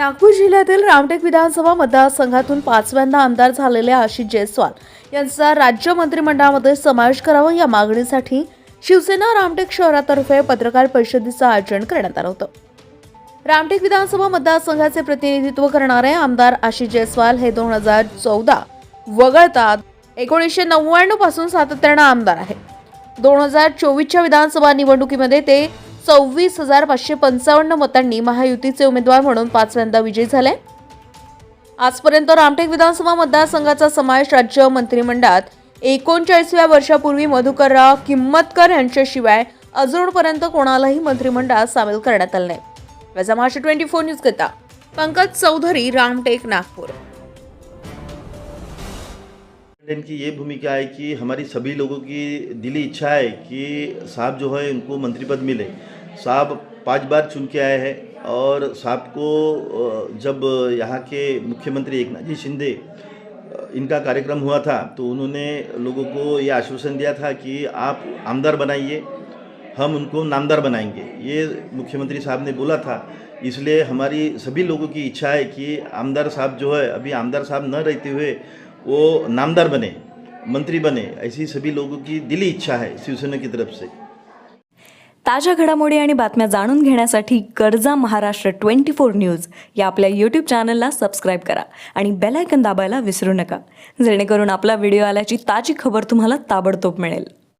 नागपूर जिल्ह्यातील रामटेक विधानसभा मतदारसंघातून पाचव्यांदा आमदार झालेले आशिष जयस्वाल यांचा राज्य मंत्रिमंडळामध्ये समावेश करावा या मागणीसाठी शिवसेना रामटेक शहरातर्फे पत्रकार परिषदेचं आयोजन करण्यात आलं होतं. रामटेक विधानसभा मतदारसंघाचे प्रतिनिधित्व करणारे आमदार आशिष जयस्वाल हे दोन हजार चौदा वगळता एकोणीसशे नव्याण्णवपासून सातत्यानं आमदार आहे दोन हजार चोवीसच्या विधानसभा निवडणुकीमध्ये ते सव्वीस हजार पाचशे पंचावन्न मतांनी महायुतीचे उमेदवार म्हणून पाचव्यांदा विजयी झाले. आजपर्यंत रामटेक विधानसभा मतदारसंघाचा समावेश राज्य मंत्रिमंडळात एकोणचाळीसव्या वर्षापूर्वी मधुकरराव किंमतकर यांच्याशिवाय अजूनपर्यंत कोणालाही मंत्रिमंडळात सामील करण्यात आले नाही. याचा महाराष्ट्र ट्वेंटी फोर न्यूज करता पंकज चौधरी रामटेक नागपूर. प्रेसिडेंट की ये भूमिका है कि हमारी सभी लोगों की दिली इच्छा है कि साहब जो है उनको मंत्री पद मिले। साहब पाँच बार चुन के आए हैं और साहब को जब यहाँ के मुख्यमंत्री एकनाथ जी शिंदे इनका कार्यक्रम हुआ था तो उन्होंने लोगों को ये आश्वासन दिया था कि आप आमदार बनाइए, हम उनको नामदार बनाएँगे। ये मुख्यमंत्री साहब ने बोला था। इसलिए हमारी सभी लोगों की इच्छा है कि आमदार साहब जो है, अभी आमदार साहब न रहते हुए वो नामदार बने मंत्री बने ऐसी सभी लोगों की दिली इच्छा है शिवसेना की तरफ से। ताज्या घडामोडी आणि बातम्या जाणून घेण्यासाठी गरजा महाराष्ट्र ट्वेंटी फोर न्यूज या आपल्या यूट्यूब चॅनलला सबस्क्राईब करा आणि बेलायकन दाबायला विसरू नका. जेणेकरून आपला व्हिडिओ आल्याची ताजी खबर तुम्हाला ताबडतोब मिळेल.